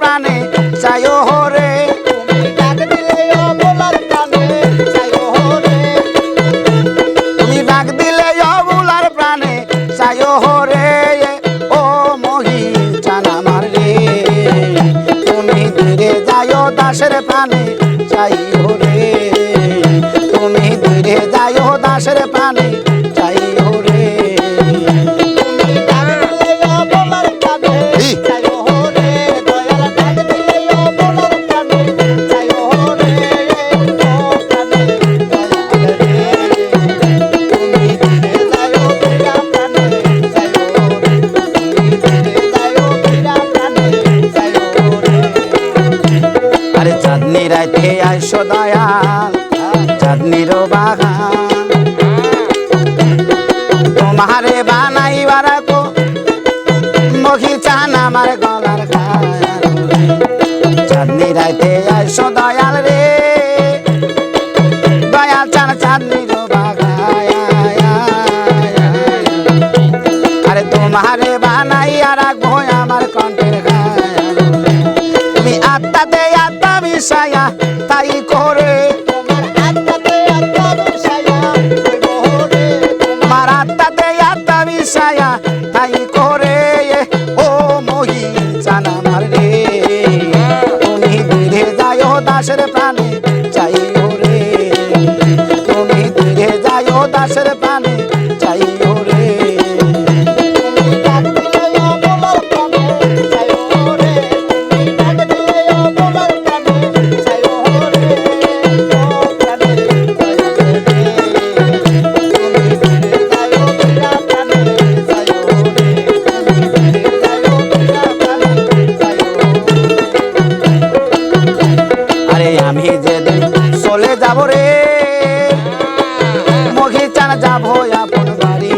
প্রাণে দিলে অবলার প্রাণে চাইও হরে। মহি চানা রে তুমি যাইও দাসের প্রাণে চাইও আইসো দয়াল চাঁদনির বাগান তোমারে বানাইবার কো মহি চান আমার গলার। চাঁদনি রাইতে আইসো দয়াল রে, দয়াল চান চাঁদনির আরে তোমারে বানাইয়া রাখব আমার কণ্ঠের গায়াল তুমি আত্মাতে আত্মা মিশাইয়া যেদিন চলে যাব রে। মহি চান যাব আপন বাড়ি।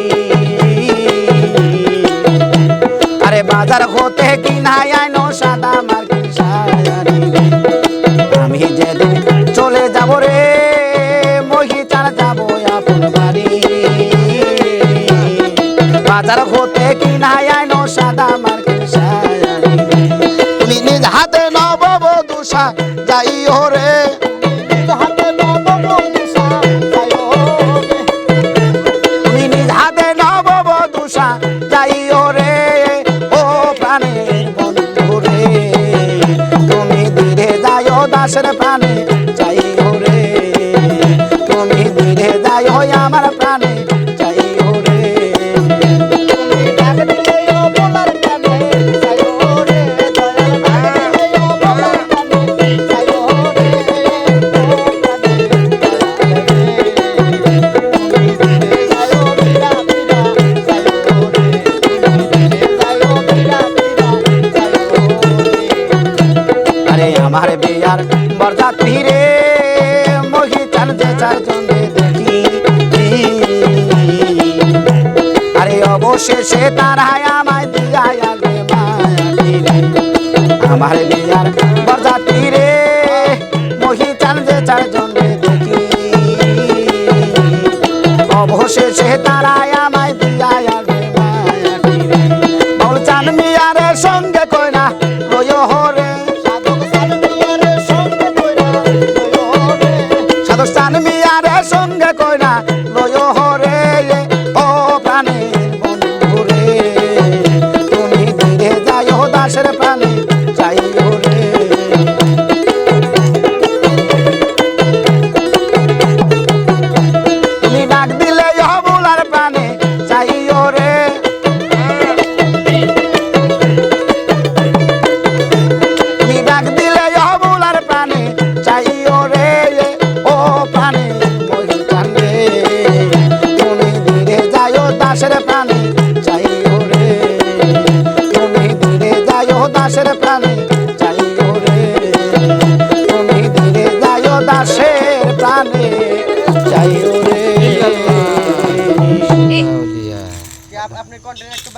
আরে বাজার হতে কিনাই আইনো সাদা মার্কিন আমি যেদিন চলে যাব রে মহি চান যাব আপন বাড়ি। বাজার হতে কিনাই আইনো সাদা মার্কিন তুমি নিজ হাতে নববধূষা যাইও রে। দাসের প্রাণে যাইও রে তুমি ধীরে যাইও আমার প্রাণে যাইও রে তুমি আমার বরযাত্রী রে মহি চান যে চারজন দেখি। আরে অবশেষে তারাই আমায় দিয়া রে আমার বিয়ার বরযাত্রী রে মহি চান যে চারজন দেখি। অবশেষে দাসের প্রাণে চাই ওরে। তুমি ধীরে যাই দাসের প্রাণে চাই ওরে। তুমি ধীরে যাই দাসের প্রাণে চাই ওরে। আপনি কন্টিনিউ